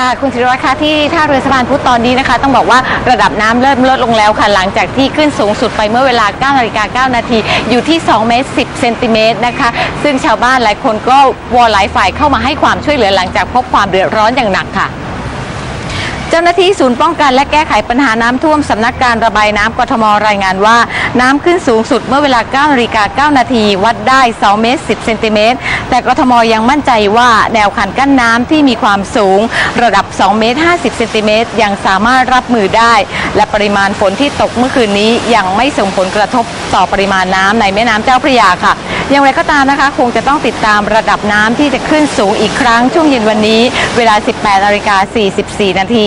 ค่ะ คุณศิรวัตรคะที่ท่าเรือสะพานพุทธตอนนี้นะคะ ต้องบอกว่าระดับน้ำเริ่มลดลงแล้วค่ะ หลังจากที่ขึ้นสูงสุดไปเมื่อเวลา9นาฬิกา9นาทีอยู่ที่2เมตร10เซนติเมตรนะคะ ซึ่งชาวบ้านหลายคนก็วอลหลายฝ่ายเข้ามาให้ความช่วยเหลือหลังจากพบความเดือดร้อนอย่างหนักค่ะ เจ้าหน้าที่ศูนย์ป้องกันและแก้ไขปัญหาน้ำท่วมสำนักการระบายน้ำกทมรายงานว่า น้ำขึ้นสูงสุดเมื่อเวลา9นาฬิกา9นาทีวัดได้2เมตร10เซนติเมตรแต่กทมยังมั่นใจว่าแนวคันกั้นน้ำที่มีความสูง ระดับ2เมตร50เซนติเมตรยังสามารถรับมือได้ และปริมาณฝนที่ตกเมื่อคืนนี้ยังไม่ส่งผลกระทบต่อปริมาณน้ำในแม่น้ำเจ้าพระยาค่ะอย่างไรก็ตามนะคะ คงจะต้องติดตามระดับน้ำที่จะขึ้นสูงอีกครั้งช่วงเย็นวันนี้ เวลา 18นาฬิกา44นาที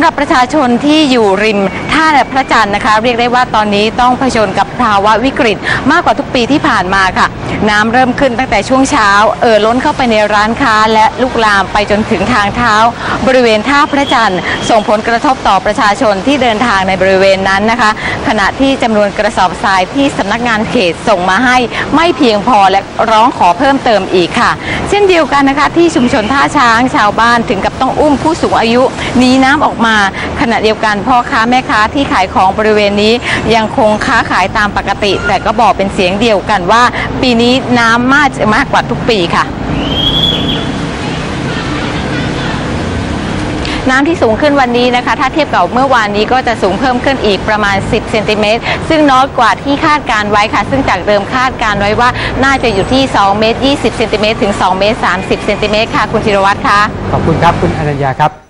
สำหรับประชาชนที่อยู่ริม ท่าพระจันทร์นะคะ เรียกได้ว่าตอนนี้ต้องเผชิญกับภาวะวิกฤต มากกว่าทุกปีที่ผ่านมาค่ะ น้ำเริ่มขึ้นตั้งแต่ช่วงเช้า เอ่อล้นเข้าไปในร้านค้าและลุกลามไปจนถึงทางเท้า บริเวณท่าพระจันทร์ ส่งผลกระทบต่อประชาชนที่เดินทางในบริเวณนั้นนะคะ ขณะที่จำนวนกระสอบทรายที่สำนักงานเขตส่งมาให้ไม่เพียงพอและร้องขอเพิ่มเติมอีกค่ะ เช่นเดียวกันนะคะ ที่ชุมชนท่าช้างชาวบ้านถึงกับต้องอุ้มผู้สูงอายุหนีน้ำออกมาขณะเดียวกันพ่อค้าแม่ค้าที่ขายของบริเวณนี้ยังคงค้าขายตามปกติ แต่ก็บอกเป็นเสียงเดียวกันว่า ปีนี้น้ำมากมากกว่าทุกปีค่ะน้ำที่สูงขึ้นวันนี้นะคะ ถ้าเทียบกับเมื่อวานนี้ก็จะสูงเพิ่มขึ้นอีกประมาณ 10 เซนติเมตร ซึ่งน้อยกว่าที่คาดการไว้ค่ะ ซึ่งจากเดิมคาดการไว้ว่าน่าจะอยู่ที่ 2 เมตร 20 เซนติเมตรถึง 2 เมตร 30 เซนติเมตรค่ะ คุณธีรวัตรคะ ขอบคุณครับ คุณอนัญญาครับ